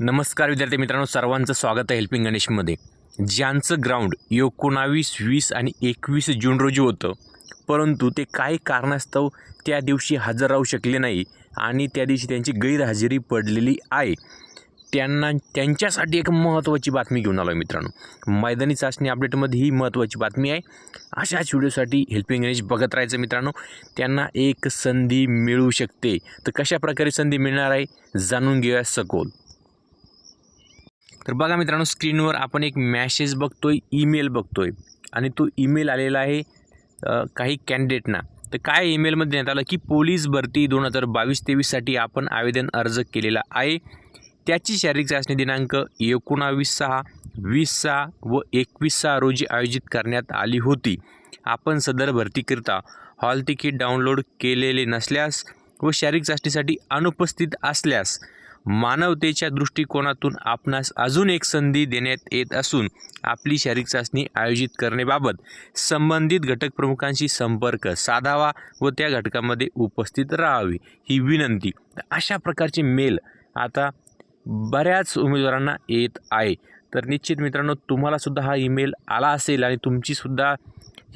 नमस्कार विद्यार्थी मित्रांनो सर्वांचं स्वागत आहे हेल्पिंग गणेशमध्ये. ज्यांचं ग्राउंड एकोणावीस वीस आणि एकवीस जून रोजी होतं परंतु ते काही कारणास्तव त्या दिवशी हजर राहू शकले नाही आणि त्या दिवशी त्यांची गैरहजेरी पडलेली आहे. त्यांना त्यांच्यासाठी एक महत्त्वाची बातमी घेऊन आलो आहे मित्रांनो. मैदानी चाचणी अपडेटमध्ये ही महत्त्वाची बातमी आहे. अशाच व्हिडिओसाठी हेल्पिंग गणेश बघत राहायचं मित्रांनो. त्यांना एक संधी मिळू शकते. तर कशा प्रकारे संधी मिळणार आहे जाणून घेऊया सखोल. तर बघा मित्रांनो स्क्रीनवर आपण एक मॅसेज बघतो आहे ईमेल बघतो आहे आणि तो ईमेल आलेला आहे काही कॅन्डिडेटना तर काय ईमेलमध्ये देण्यात आलं की पोलीस भरती दोन हजार बावीस तेवीससाठी आपण आवेदन अर्ज केलेला आहे. त्याची शारीरिक चाचणी दिनांक एकोणावीस सहा वीस सहा व एकवीस सहा रोजी आयोजित करण्यात आली होती. आपण सदर भरतीकरिता हॉल तिकीट डाउनलोड केलेले नसल्यास व शारीरिक चाचणीसाठी अनुपस्थित असल्यास मानवतेच्या दृष्टिकोनातून आपणास अजून एक संधी देण्यात येत असून आपली शारीरिक चाचणी आयोजित करण्याबाबत संबंधित घटक प्रमुखांशी संपर्क साधावा व त्या घटकामध्ये उपस्थित राहावी ही विनंती. अशा प्रकारचे मेल आता बऱ्याच उमेदवारांना येत आहे. तर निश्चित मित्रांनो तुम्हालासुद्धा हा ईमेल आला असेल आणि तुमचीसुद्धा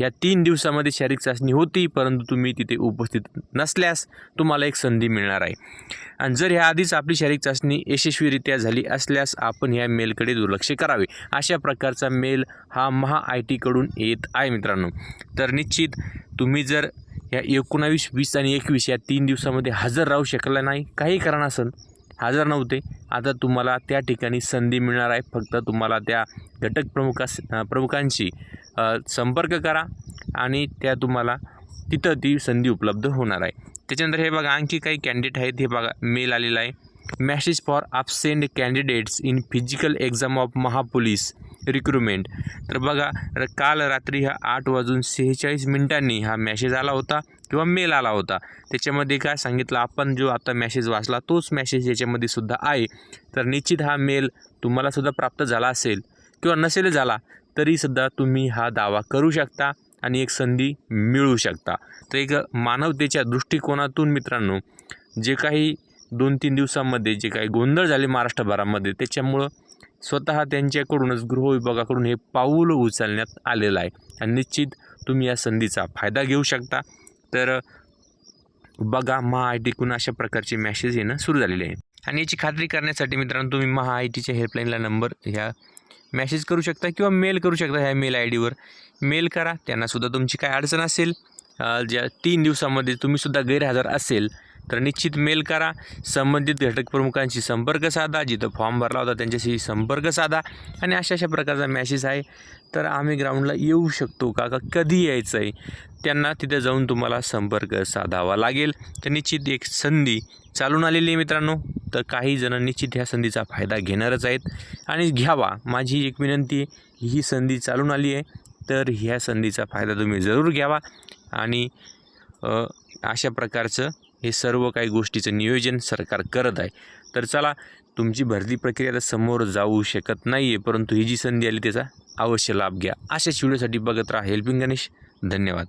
या तीन दिवसामध्ये शारीरिक चाचणी होती परंतु तुम्ही तिथे उपस्थित नसल्यास तुम्हाला एक संधी मिळणार आहे. आणि जर ह्या आधीच आपली शारीरिक चाचणी यशस्वीरित्या झाली असल्यास आपण ह्या मेलकडे दुर्लक्ष करावे. अशा प्रकारचा मेल हा महा आय टीकडून येत आहे मित्रांनो. तर निश्चित तुम्ही जर या एकोणावीस वीस आणि एकवीस या तीन दिवसामध्ये हजर राहू शकला नाही काही कारण असेल हजर नव्हते आता तुम्हाला त्या ठिकाणी संधी मिळणार आहे. फक्त तुम्हाला त्या घटक प्रमुखास प्रमुखांशी संपर्क करा आणि त्या तुम्हाला तिथं ती संधी उपलब्ध होणार आहे. त्याच्यानंतर हे बघा आणखी काही कॅन्डिडेट आहेत. हे बघा मेल आलेला आहे. Message for absent candidates in physical exam of Mahapolice recruitment तर बघा र- काल रात्री ह्या आठ वाजून सेहेचाळीस मिनिटांनी हा मॅसेज आला होता किंवा मेल आला होता. त्याच्यामध्ये काय सांगितलं? आपण जो आता मॅसेज वाचला तोच मॅसेज याच्यामध्ये सुद्धा आहे. तर निश्चित हा मेल तुम्हालासुद्धा प्राप्त झाला असेल. किंवा नसेल झाला तरीसुद्धा तुम्ही हा दावा करू शकता आणि एक संधी मिळू शकता. तर एक मानवतेच्या दृष्टिकोनातून मित्रांनो जे काही दोन तीन दिवसामध्ये जे काही गोंधळ झाले महाराष्ट्रभरामध्ये त्याच्यामुळं स्वतः त्यांच्याकडूनच गृह विभागाकडून हे पाऊल उचलण्यात आलेलं आहे. आणि निश्चित तुम्ही या संधीचा फायदा घेऊ शकता. तर बघा महा आय टीकडून अशा प्रकारचे मॅसेज येणं सुरू झालेले आहे. आणि याची खात्री करण्यासाठी मित्रांनो तुम्ही महा आय टीच्या हेल्पलाईनला नंबर ह्या मॅसेज करू शकता किंवा मेल करू शकता ह्या मेल आय डीवर मेल करा त्यांनासुद्धा तुमची काय अडचण असेल ज्या तीन दिवसामध्ये तुम्हीसुद्धा गैरहजर असेल तर निश्चित मेल करा. संबंधित घटक प्रमुखांशी संपर्क साधा. जिथं फॉर्म भरला होता त्यांच्याशी संपर्क साधा. आणि अशा अशा प्रकारचा मॅसेज आहे. तर आम्ही ग्राउंडला येऊ शकतो का? का कधी यायचं आहे त्यांना तिथे जाऊन तुम्हाला संपर्क साधावा लागेल. तर निश्चित एक संधी चालून आलेली आहे मित्रांनो. तर काही जण निश्चित ह्या संधीचा फायदा घेणारच आहेत. आणि घ्यावा. माझी एक विनंती आहे ही संधी चालून आली आहे. तर ह्या संधीचा फायदा तुम्ही जरूर घ्यावा. आणि अशा प्रकारचं हे सर्व काही गोष्टीचं नियोजन सरकार करत आहे. तर चला तुमची भरती प्रक्रिया तर समोर जाऊ शकत नाही आहे परंतु ही जी संधी आली त्याचा अवश्य लाभ घ्या. अशाच व्हिडिओसाठी बघत राहा हेल्पिंग गणेश. धन्यवाद.